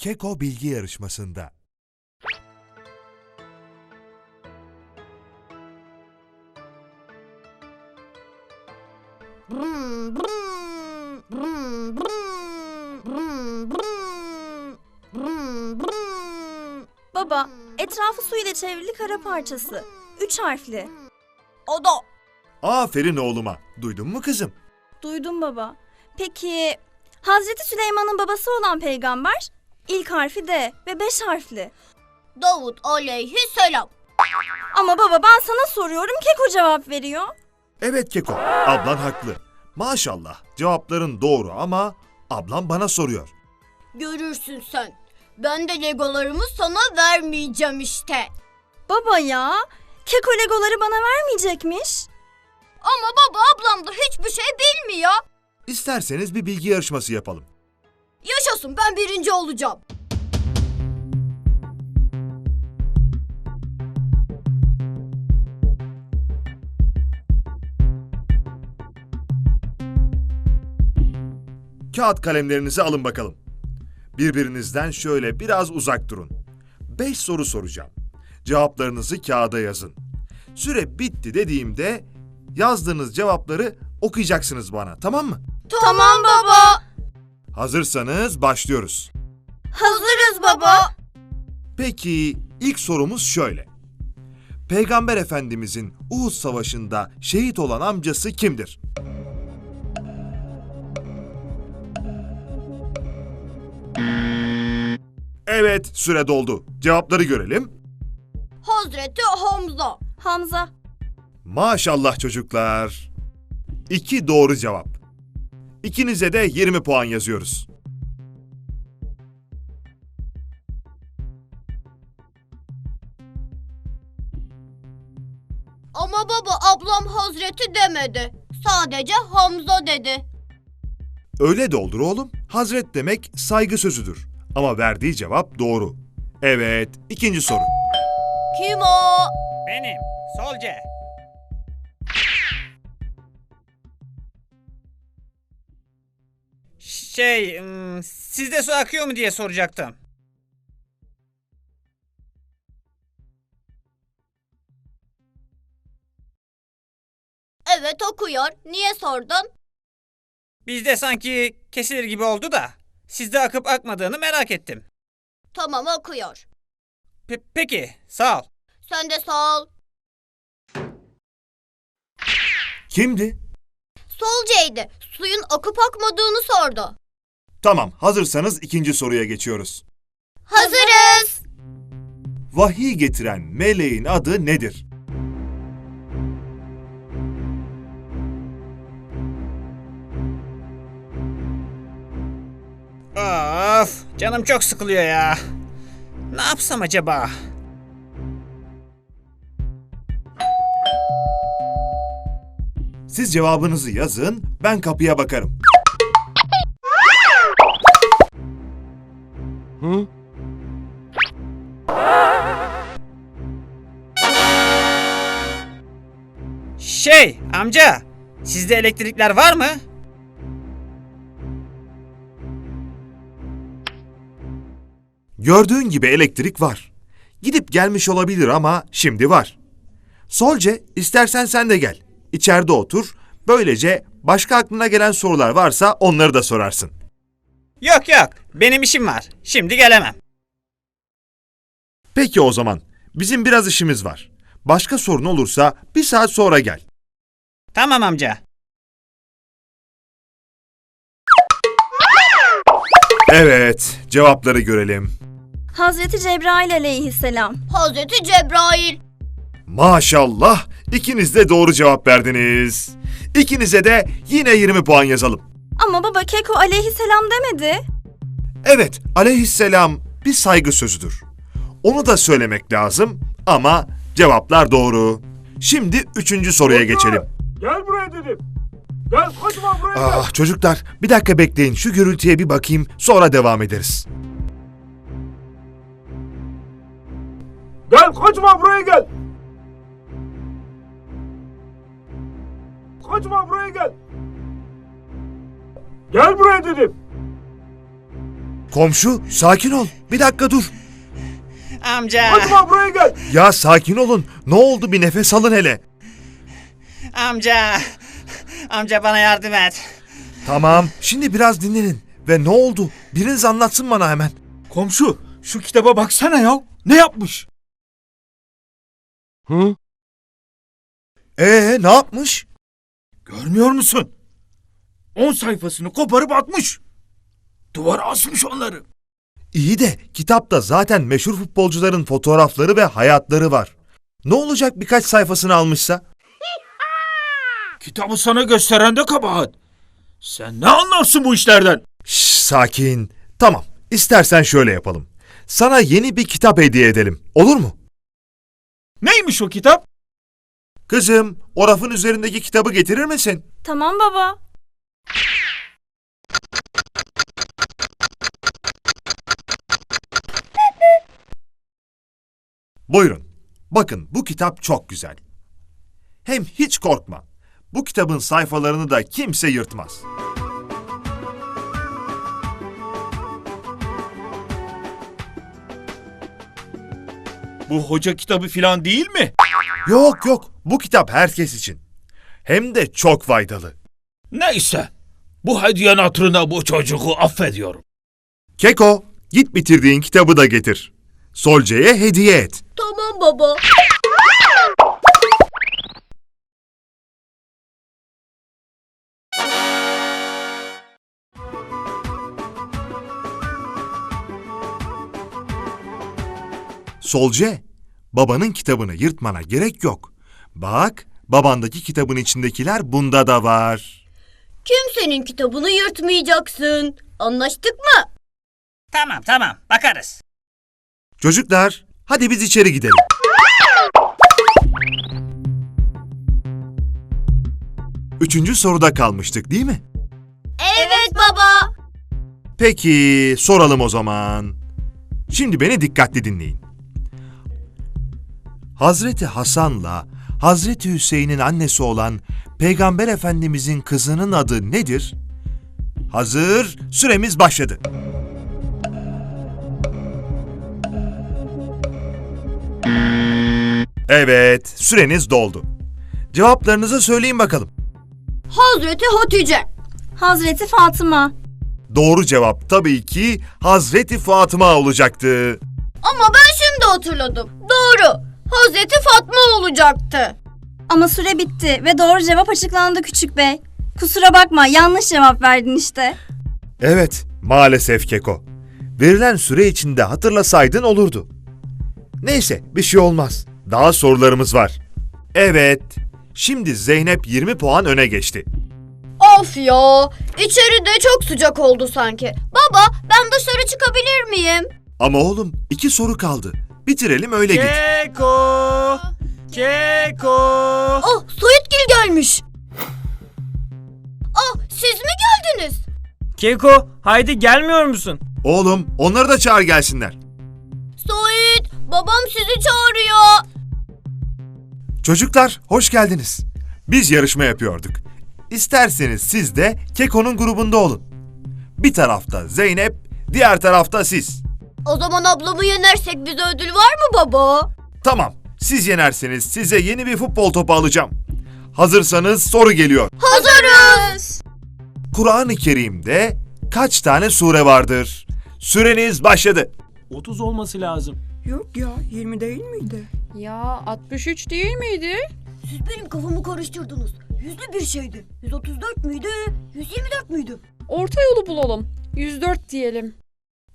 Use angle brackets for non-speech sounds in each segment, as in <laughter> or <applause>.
Keko Bilgi Yarışması'nda etrafı su ile çevrili kara parçası. Üç harfli. O da Aferin oğluma. Duydun mu kızım? Duydum baba. Peki, Hazreti Süleyman'ın babası olan peygamber ilk harfi D ve beş harfli. Davut aleyhisselam. Ama baba ben sana soruyorum, Keko cevap veriyor. Evet Keko. Ablan haklı. Maşallah cevapların doğru ama ablam bana soruyor. Görürsün sen. Ben de legolarımı sana vermeyeceğim işte. Baba ya, Keko legoları bana vermeyecekmiş. Ama baba ablam da hiçbir şey bilmiyor. İsterseniz bir bilgi yarışması yapalım. Yaşasın ben birinci olacağım. Kağıt kalemlerinizi alın bakalım. Birbirinizden şöyle biraz uzak durun. Beş soru soracağım. Cevaplarınızı kağıda yazın. Süre bitti dediğimde yazdığınız cevapları okuyacaksınız bana, tamam mı? Tamam baba. Hazırsanız başlıyoruz. Hazırız baba. Peki ilk sorumuz şöyle. Peygamber Efendimizin Uhud Savaşı'nda şehit olan amcası kimdir? Evet, süre doldu. Cevapları görelim. Hazreti Hamza. Hamza. Maşallah çocuklar. İki doğru cevap. İkinize de 20 puan yazıyoruz. Ama baba ablam Hazreti demedi. Sadece Hamza dedi. Öyle de olur oğlum. Hazret demek saygı sözüdür. Ama verdiği cevap doğru. Evet, ikinci soru. Kim o? Benim. Solce. Şey, ım, sizde su akıyor mu diye soracaktım. Evet okuyor. Niye sordun? Bizde sanki kesilir gibi oldu da sizde akıp akmadığını merak ettim. Tamam okuyor. Pe- peki, sağ ol. Sen de sağ ol. Kimdi? Solcaydı. Suyun akıp akmadığını sordu. Tamam, hazırsanız ikinci soruya geçiyoruz. Hazırız. Vahiy getiren meleğin adı nedir? Of, canım çok sıkılıyor ya. Ne yapsam acaba? Siz cevabınızı yazın, ben kapıya bakarım. Şey, amca, sizde elektrikler var mı? Gördüğün gibi elektrik var. Gidip gelmiş olabilir ama şimdi var. Solce, istersen sen de gel. İçeride otur. Böylece başka aklına gelen sorular varsa onları da sorarsın. Yok yok, benim işim var. Şimdi gelemem. Peki o zaman. Bizim biraz işimiz var. Başka sorun olursa bir saat sonra gel. Tamam amca. Evet, cevapları görelim. Hazreti Cebrail aleyhisselam. Hazreti Cebrail. Maşallah, ikiniz de doğru cevap verdiniz. İkinize de yine 20 puan yazalım. Ama baba Keko aleyhisselam demedi. Evet, aleyhisselam bir saygı sözüdür. Onu da söylemek lazım ama cevaplar doğru. Şimdi üçüncü soruya geçelim. Gel buraya. dedim. Gel kaçma buraya gel. Ah çocuklar bir dakika bekleyin şu gürültüye bir bakayım sonra devam ederiz. Gel kaçma buraya gel. Kaçma buraya gel. Gel buraya dedim. Komşu sakin ol bir dakika dur. Amca, Kaçma buraya gel. Ya sakin olun ne oldu bir nefes alın hele. amca. Amca bana yardım et. Tamam şimdi biraz dinlenin. Ve ne oldu biriniz anlatsın bana hemen. Komşu şu kitaba baksana ya. Ne yapmış? Hı? Ee ne yapmış? Görmüyor musun? 10 sayfasını koparıp atmış. Duvara asmış onları. İyi de kitapta zaten meşhur futbolcuların fotoğrafları ve hayatları var. Ne olacak birkaç sayfasını almışsa? <laughs> Kitabı sana gösteren de kabahat. Sen ne anlarsın bu işlerden? Şş, sakin. Tamam. İstersen şöyle yapalım. Sana yeni bir kitap hediye edelim. Olur mu? Neymiş o kitap? Kızım, o rafın üzerindeki kitabı getirir misin? Tamam baba. Buyurun. Bakın bu kitap çok güzel. Hem hiç korkma. Bu kitabın sayfalarını da kimse yırtmaz. Bu hoca kitabı filan değil mi? Yok yok, bu kitap herkes için. Hem de çok faydalı. Neyse. Bu hediyen hatırına bu çocuğu affediyorum. Keko, git bitirdiğin kitabı da getir. Solce'ye hediye et. Tamam baba. Solce, babanın kitabını yırtmana gerek yok. Bak, babandaki kitabın içindekiler bunda da var. Kimsenin kitabını yırtmayacaksın. Anlaştık mı? Tamam tamam bakarız. Çocuklar, hadi biz içeri gidelim. Üçüncü soruda kalmıştık değil mi? Evet baba. Peki, soralım o zaman. Şimdi beni dikkatli dinleyin. Hazreti Hasan'la Hazreti Hüseyin'in annesi olan Peygamber Efendimizin kızının adı nedir? Hazır, süremiz başladı. Evet, süreniz doldu. Cevaplarınızı söyleyin bakalım. Hazreti Hatice. Hazreti Fatıma. Doğru cevap tabii ki Hazreti Fatıma olacaktı. Ama ben şimdi hatırladım. Doğru. Hazreti Fatma olacaktı. Ama süre bitti ve doğru cevap açıklandı küçük bey. Kusura bakma yanlış cevap verdin işte. Evet, maalesef Keko. Verilen süre içinde hatırlasaydın olurdu. Neyse, bir şey olmaz. Daha sorularımız var. Evet, şimdi Zeynep 20 puan öne geçti. Of ya. İçeride çok sıcak oldu sanki. Baba ben dışarı çıkabilir miyim? Ama oğlum, iki soru kaldı. Bitirelim öyle git. Keko. Keko. Ah Soyutgil gelmiş. Ah siz mi geldiniz? Keko, haydi gelmiyor musun? Oğlum, onları da çağır gelsinler. Soyut babam sizi çağırıyor. Çocuklar, hoş geldiniz. Biz yarışma yapıyorduk. İsterseniz siz de Keko'nun grubunda olun. Bir tarafta Zeynep, diğer tarafta siz. O zaman ablamı yenersek bize ödül var mı baba? Tamam, siz yenerseniz size yeni bir futbol topu alacağım. Hazırsanız soru geliyor. Hazırız. Kur'an-ı Kerim'de kaç tane sure vardır? Süreniz başladı. 30 olması lazım. Yok ya 20 değil miydi? Ya 63 değil miydi? Siz benim kafamı karıştırdınız. Yüzlü bir şeydi. 134 müydü? 124 müydü? Orta yolu bulalım. 104 diyelim.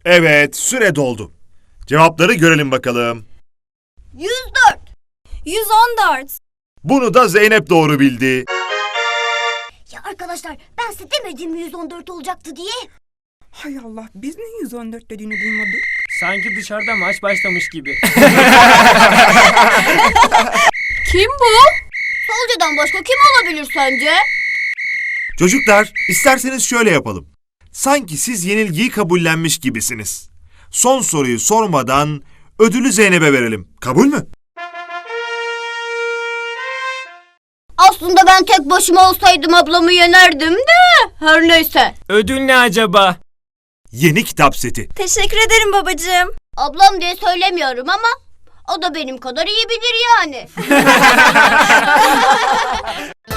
Evet, süre doldu. Cevapları görelim bakalım. 104. 114. Bunu da Zeynep doğru bildi. Ya arkadaşlar ben size demedim mi 114 olacaktı diye. Hay Allah biz niye 114 dediğini duymadık? Sanki dışarıda maç başlamış gibi. <laughs> Kim bu? Çakalca'dan başka kim olabilir sence? Çocuklar, isterseniz şöyle yapalım. Sanki siz yenilgiyi kabullenmiş gibisiniz. Son soruyu sormadan ödülü Zeynep'e verelim. Kabul mü? Aslında ben tek başıma olsaydım ablamı yenerdim de. Her neyse. Ödül ne acaba? Yeni kitap seti. Teşekkür ederim babacığım. Ablam diye söylemiyorum ama o da benim kadar iyi bilir yani. <laughs>